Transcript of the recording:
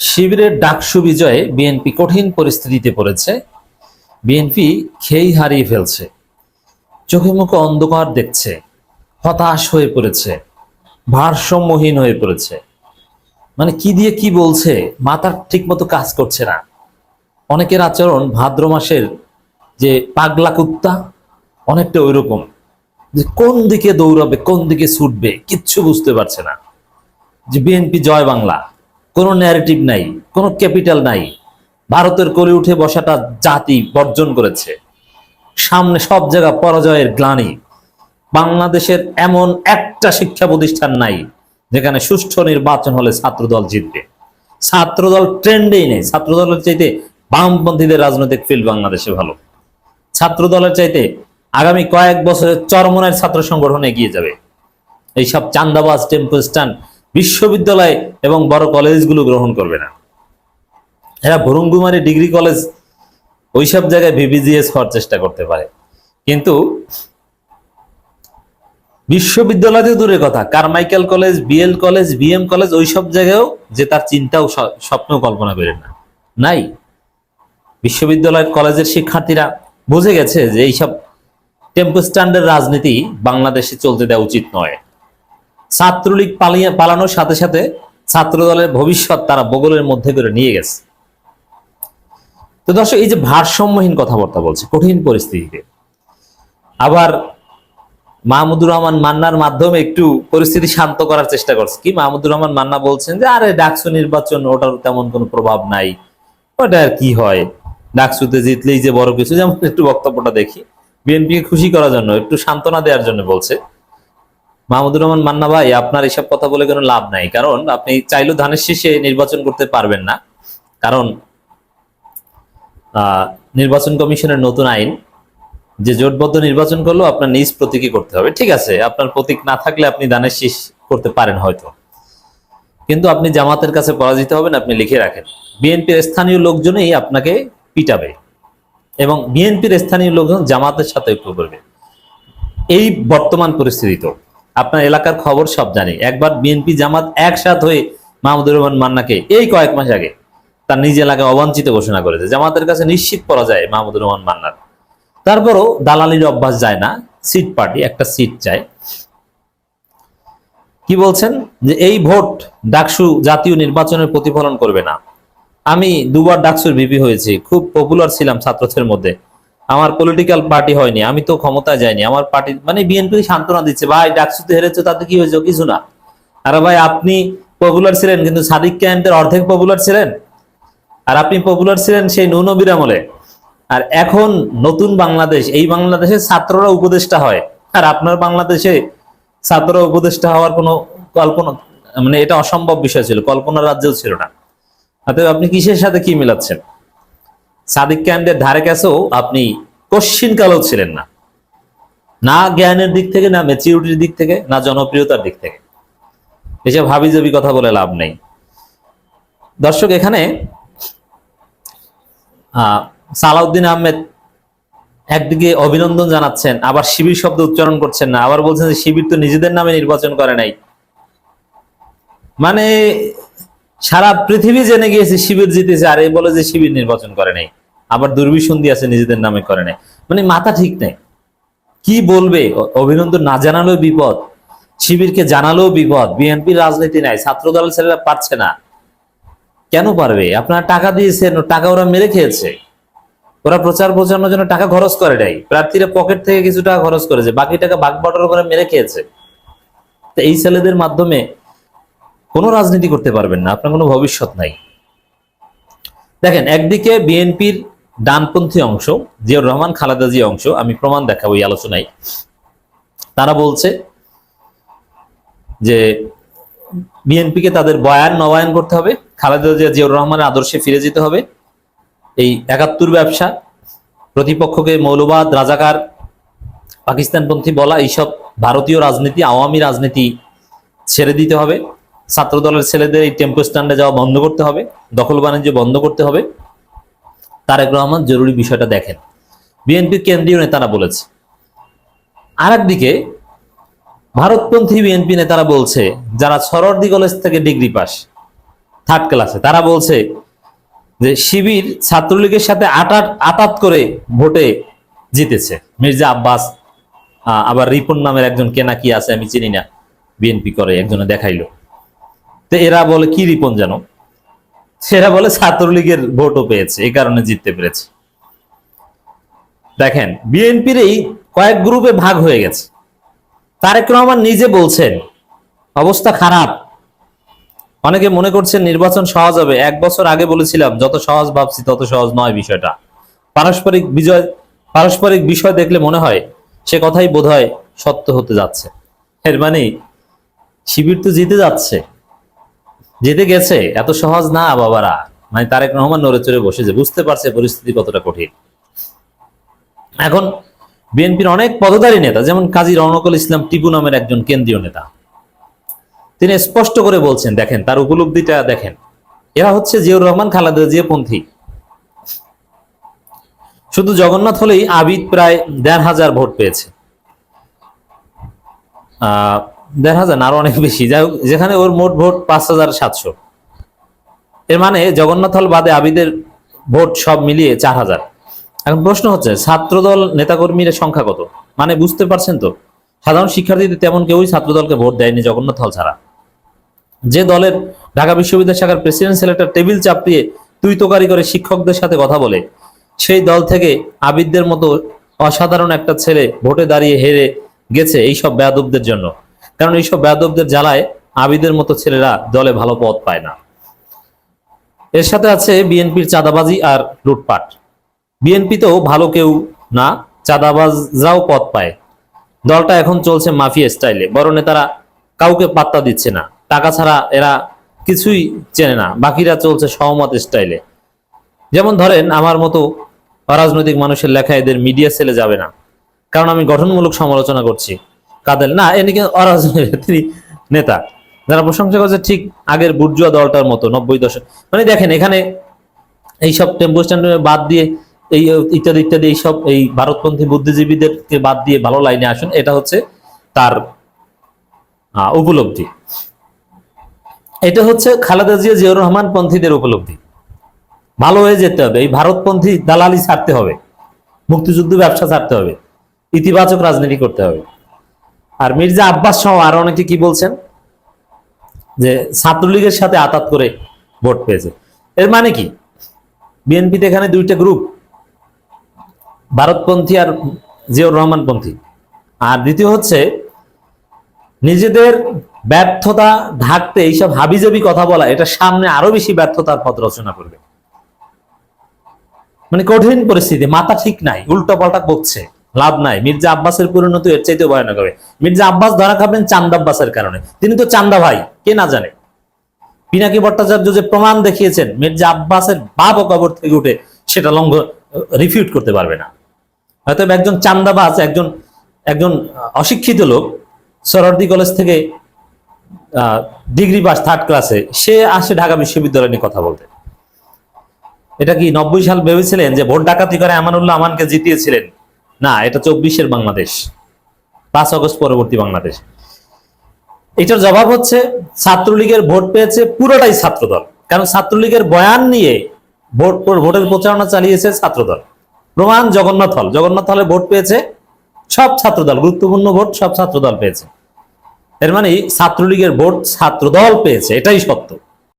শিবিরের ডাকসু বিজয়ে বিএনপি কঠিন পরিস্থিতিতে পড়েছে। বিএনপি খেই হারিয়ে ফেলছে। চোখে মুখে অন্ধকার দেখছে। হতাশ হয়ে পড়েছে। ভারসাম্যহীন হয়ে পড়েছে। মানে কি দিয়ে কি বলছে? মাথার ঠিক মতো কাজ করছে না। অনেকের আচরণ ভাদ্র মাসের যে পাগলা কুত্তা, অনেকটা ওইরকম। যে কোন দিকে দৌড়াবে, কোন দিকে ছুটবে, কিচ্ছু বুঝতে পারছে না। যে বিএনপি জয় বাংলা। কোনো ন্যারেটিভ নাই, কোনো ক্যাপিটাল নাই। ভারতের কোলে উঠে বসাটা জাতি বর্জন করেছে। সামনে সব জায়গা পরাজয়ের গ্লানি। বাংলাদেশের এমন একটা শিক্ষা প্রতিষ্ঠান নাই, যেখানে সুষ্ঠু নির্বাচন হলে ছাত্রদল জিতবে। ছাত্রদল ট্রেন্ডেই নেই। ছাত্রদলের চাইতে বামপন্থীদের রাজনৈতিক ফিল্ড বাংলাদেশে ভালো। ছাত্রদলের চাইতে আগামী কয়েক বছরের চরমনের ছাত্র সংগঠন এগিয়ে যাবে। এইসব চান্দাবাজ টেম্পো স্ট্যান্ড বিশ্ববিদ্যালয় এবং বড় কলেজগুলো গ্রহণ করবে না। এরা ভরুঙ্গুমারি ডিগ্রি কলেজ ওইসব জায়গায় ভিভিজিএস হওয়ার চেষ্টা করতে পারে। কিন্তু বিশ্ববিদ্যালয়তে দূরের কথা, Carmichael college, BL college, BM college ওইসব জায়গায়ও যে তার চিন্তাও স- স্বপ্নেও কল্পনা করেন না। নাই। বিশ্ববিদ্যালয়ের কলেজের শিক্ষার্থীরা বুঝে গেছে যে এইসব টেম্পো স্ট্যান্ডের রাজনীতি বাংলাদেশে চলতে দেওয়া উচিত নয়। ছাত্রলীগ পালিয়ে পালানোর সাথে সাথে ছাত্র দলের ভবিষ্যৎ তারা বগলের মধ্যে করে নিয়ে গেছে। তো দর্শক, এই যে ভারসাম্যহীন কথাবার্তা বলছে, কঠিন পরিস্থিতিতে। আবার মাহমুদুর রহমান মান্নার মাধ্যমে একটু পরিস্থিতি শান্ত করার চেষ্টা করছে। কি মাহমুদুর রহমান মান্না বলছেন যে, আরে, ডাকসু নির্বাচন, ওটার তেমন কোনো প্রভাব নাই। ওটা আর কি হয়? ডাকসুতে জিতলেই যে বড় কিছু। যেমন একটু বক্তব্যটা দেখি। বিএনপিকে খুশি করার জন্য, একটু সান্ত্বনা দেওয়ার জন্য বলছে। মাহমুদুর রহমান মান্না ভাই, আপনার এসব কথা বলে কোনো লাভ নাই। কারণ আপনি চাইলেও ধানের শীষে নির্বাচন করতে পারবেন না। কারণ নির্বাচন কমিশনের নতুন আইন, যে জোটবদ্ধ নির্বাচন করলেও আপনার নিজ প্রতীকী করতে হবে। ঠিক আছে, আপনার প্রতীক না থাকলে আপনি ধানের শীষ করতে পারেন হয়তো। কিন্তু আপনি জামাতের কাছে পরাজিত হবেন, আপনি লিখে রাখেন। বিএনপির স্থানীয় লোকজনই আপনাকে পিটাবে এবং বিএনপির স্থানীয় লোকজন জামাতের সাথে করবে। এই বর্তমান পরিস্থিতি তো। আপনার এলাকার খবর সব জানি। একবার বিএনপি জামাত একসাথ হয়ে মাহমুদুর রহমান মান্নাকে এই কয়েক মাস আগে তার নিজ এলাকায় অবাঞ্ছিত ঘোষণা করেছে। জামাতের কাছে নিশ্চিত পরা যায় মাহমুদুর রহমান মান্নার। তারপরও দালালির অভ্যাস যায় না, সিট পার্টি, একটা সিট চায়। কি বলছেন? যে এই ভোট ডাকসু জাতীয় নির্বাচনের প্রতিফলন করবে না। আমি দুবার ডাকসুর ভিপি হয়েছি, খুব পপুলার ছিলাম ছাত্রদের মধ্যে। আমার পলিটিক্যাল পার্টি হয়নি, আমি তো ক্ষমতায় যাইনি, আমার পার্টি মানে বিএনপি সান্ত্বনা দিচ্ছে, ভাই ডাকসুতে হেরেছে, তাতে কি হয়েছে, কিছু না। আরে ভাই, আপনি পপুলার ছিলেন, কিন্তু সাদিক ক্যান্টের অর্ধেক পপুলার ছিলেন। আর আপনি পপুলার ছিলেন সেই নুনবির আমলে আর এখন নতুন বাংলাদেশ, এই বাংলাদেশে ছাত্ররা উপদেষ্টা হয়। আর আপনার বাংলাদেশে ছাত্ররা উপদেষ্টা হওয়ার কোনো কল্পনা মানে এটা অসম্ভব বিষয় ছিল কল্পনা রাজ্যেও ছিল না। অতএব আপনি কিসের সাথে কি মিলাচ্ছেন? সাদিক ক্যান্ডের ধারে কাছেও আপনি কশ্চিন কালেও ছিলেন না। না জ্ঞানের দিক থেকে, না ম্যাচিউরিটির দিক থেকে, না জনপ্রিয়তার দিক থেকে। এসব হাবি জাবি কথা বলে লাভ নেই। দর্শক, এখানে সালাউদ্দিন আহমেদ একদিকে অভিনন্দন জানাচ্ছেন, আবার শিবির শব্দ উচ্চারণ করছেন না। আবার বলছেন যে, শিবির তো নিজেদের নামে নির্বাচন করে নাই। মানে সারা পৃথিবী জেনে গিয়েছে, শিবির জিতেছে, আর এই বলে যে, শিবির নির্বাচন করে নাই। আবার দুর্বিসন্ধি আছে নিজেদের নামে করে নাই। মানে মাথা ঠিক নেই। কি বলবে? অভিনন্দন না জানালেও বিপদ। শিবিরকে জানালেও বিপদ। বিএনপির রাজনীতি নাই। ছাত্র ছেলেরা পারছে না। কেন পারবে? আপনারা টাকা দিয়েছেন, টাকা ওরা মেরে খেয়েছে। ওরা প্রচার প্রচারণার জন্য টাকা খরচ করে নাই। প্রার্থীরা পকেট থেকে কিছু টাকা খরচ করেছে। বাকি টাকা ভাগ বটর করে মেরে খেয়েছে। তো এই ছেলেদের মাধ্যমে কোনো রাজনীতি করতে পারবেন না। আপনার কোনো ভবিষ্যৎ নাই। দেখেন, একদিকে বিএনপির ডানপন্থী অংশ, জিয়াউর রহমান, খালেদা জিয়া অংশ, আমি প্রমাণ দেখাবো এই আলোচনায়। তারা বলছে যে বিএনপিকে তাদের বয়ান, নবায়ন করতে হবে, খালেদা জিয়া, জিয়াউর রহমানের আদর্শে ফিরে যেতে হবে। এই একাত্তর ব্যবসা, প্রতিপক্ষকে মৌলবাদ, রাজাকার, পাকিস্তানপন্থী বলা, এইসব ভারতীয় রাজনীতি, আওয়ামী রাজনীতি ছেড়ে দিতে হবে। ছাত্র দলের ছেলেদের এই টেম্পো স্ট্যান্ডে যাওয়া বন্ধ করতে হবে, দখল বাণিজ্য বন্ধ করতে হবে। তারেক রহমান জরুরি বিষয়টা দেখেন। বিএনপির কেন্দ্রীয় নেতারা বলেছে। আর একদিকে ভারতপন্থী বিএনপি নেতারা বলছে, যারা সরর্দি কলেজ থেকে ডিগ্রি পাস থার্ড ক্লাসে তারা বলছে যে শিবির ছাত্রলীগের সাথে আটাট আটাত করে ভোটে জিতেছে। মির্জা আব্বাস আবার রিপন নামের একজন কেনা কি আছে আমি চিনি না। বিএনপি করে, একজনে দেখাইলো। তো এরা বলে, কি রিপন জানো সেরা বলে ছাত্রলীগের ভোটও পেয়েছে, এই কারণে জিততে পেরেছে। দেখেন, বিএনপির এই কয়েক গ্রুপে ভাগ হয়ে গেছে। তারেক রহমান নিজে বলছেন, অবস্থা খারাপ। অনেকে মনে করছেন নির্বাচন সহজ হবে। এক বছর আগে বলেছিলাম, যত সহজ ভাবছি তত সহজ নয় বিষয়টা। পারস্পরিক বিজয়, পারস্পরিক বিষয় দেখলে মনে হয় সে কথাই বোধ সত্য হতে যাচ্ছে। এর মানে শিবির তো জিতে যাচ্ছে। জিতে গেছে, এত সহজ না বাবারা। মানে তারেক রহমান নড়ে চড়ে বসেছে বুঝতে পারছে পরিস্থিতি কতটা কঠিন। এখন বিএনপির অনেক পদধারী নেতা, যেমন কাজী রৌনকুল ইসলাম টিপু নামের একজন কেন্দ্রীয় নেতা, তিনি স্পষ্ট করে বলছেন, দেখেন, তার উপলব্ধিটা দেখেন। এরা হচ্ছে জিয়াউর রহমান, খালেদা জিয়া পন্থী। শুধু জগন্নাথ হলেই আবিদ প্রায় দেড় হাজার ভোট পেয়েছে। দেড় হাজার আরও অনেক বেশি। যাই হোক, যেখানে ওর মোট ভোট পাঁচ হাজার সাতশো। এর মানে জগন্নাথ হল বাদে আবিদের ভোট সব মিলিয়ে চার হাজার। এখন প্রশ্ন হচ্ছে ছাত্রদল নেতাকর্মীর সংখ্যা কত? মানে বুঝতে পারছেন তো? সাধারণ শিক্ষার্থীদের তেমন কেউই ছাত্রদলকে ভোট দেয়নি জগন্নাথ হল ছাড়া। যে দলের ঢাকা বিশ্ববিদ্যালয় শাখার প্রেসিডেন্ট সিলেক্টর টেবিল চাপড়িয়ে তুই তোকারি করে শিক্ষকদের সাথে কথা বলে সেই দল থেকে আবিদদের মতো অসাধারণ একটা ছেলে ভোটে দাঁড়িয়ে হেরে গেছে এইসব বেয়াদবদের জন্য। কারণ এইসব বেয়াদবদের জ্বালায় আবিদের মতো ছেলেরা দলে ভালো পথ পায় না। এর সাথে আছে বিএনপির চাঁদাবাজি আর লুটপাট। বিএনপিতেও ভালো কেউ না, চাঁদাবাজরাও পথ পায়। দলটা এখন চলছে মাফিয়া স্টাইলে বড় নেতারা কাউকে পাত্তা দিচ্ছে না। টাকা ছাড়া এরা কিছুই চেনে না, বাকিরা চলছে সহমত স্টাইলে। যেমন ধরেন, আমার মতো অরাজনৈতিক মানুষের লেখা এদের মিডিয়া সেলে যাবে না। কারণ আমি গঠনমূলক সমালোচনা করছি। কাদের না এদিকে অরাজনৈতিক তিনি নেতা। যারা প্রশংসা করছে, ঠিক আগের বুর্জুয়া দলটার মতো, নব্বই দশক। মানে দেখেন, এখানে এইসব টেম্পো স্ট্যান্ড বাদ দিয়ে, এই ইত্যাদি ইত্যাদি, এইসব, এই ভারতপন্থী বুদ্ধিজীবীদেরকে বাদ দিয়ে ভালো লাইনে আসুন, এটা হচ্ছে তার উপলব্ধি। এটা হচ্ছে খালেদা জিয়া জিয়াউর রহমান পন্থীদের উপলব্ধি। ভালো হয়ে যেতে হবে, এই ভারতপন্থী দালালি ছাড়তে হবে, মুক্তিযুদ্ধ ব্যবসা ছাড়তে হবে, ইতিবাচক রাজনীতি করতে হবে। আর মির্জা আব্বাস সহ আরও অনেকে কি বলছেন? যে ছাত্রলীগের সাথে আতাত করে ভোট পেয়েছে। এর মানে কি? বিএনপিতে এখানে দুইটা গ্রুপ ভারতপন্থী আর জিয়াউর রহমান পন্থী। আর দ্বিতীয় হচ্ছে, নিজেদের ব্যর্থতা ঢাকতে এইসব হাবিজাবি কথা বলা, এটা সামনে আরও বেশি ব্যর্থতার পথ রচনা করবে। মানে কঠিন পরিস্থিতি, মাথা ঠিক নাই উল্টো পাল্টা বকছে। লাভ নাই। মির্জা আব্বাসের পরিণতি এর চাইতে ভয়ানক হবে। মির্জা আব্বাস ধরা খাবেন চান্দা আব্বাসের কারণে। তিনি তো চান্দা ভাই, কে না জানে? পিনাকি ভট্টাচার্য যে প্রমাণ দেখিয়েছেন, মির্জা আব্বাসের বাপ ও কবর থেকে উঠে সেটা লঙ্ঘ রিফিউট করতে পারবে না। হয়তো একজন চান্দাবাজ, একজন একজন অশিক্ষিত লোক সরদি কলেজ থেকে ডিগ্রি পাস থার্ড ক্লাসে সে আসে ঢাকা বিশ্ববিদ্যালয় নিয়ে কথা বলতে। এটা কি নব্বই সাল ভেবেছিলেন যে ভোট ডাকাতি করে আমানুল্লাহ আমানকে জিতিয়েছিলেন? না, এটা চব্বিশের বাংলাদেশ। পাঁচ আগস্ট পরবর্তী বাংলাদেশ। এটার জবাব হচ্ছে, ছাত্রলীগের ভোট পেয়েছে পুরোটাই ছাত্রদল। কারণ ছাত্রলীগের বয়ান নিয়ে ভোট ভোটের প্রচারণা চালিয়েছে ছাত্রদল। প্রমাণ জগন্নাথ হল। জগন্নাথ হলে ভোট পেয়েছে সব ছাত্রদল, গুরুত্বপূর্ণ ভোট সব ছাত্রদল পেয়েছে। এর মানে ছাত্রলীগের ভোট ছাত্রদল পেয়েছে, এটাই সত্য।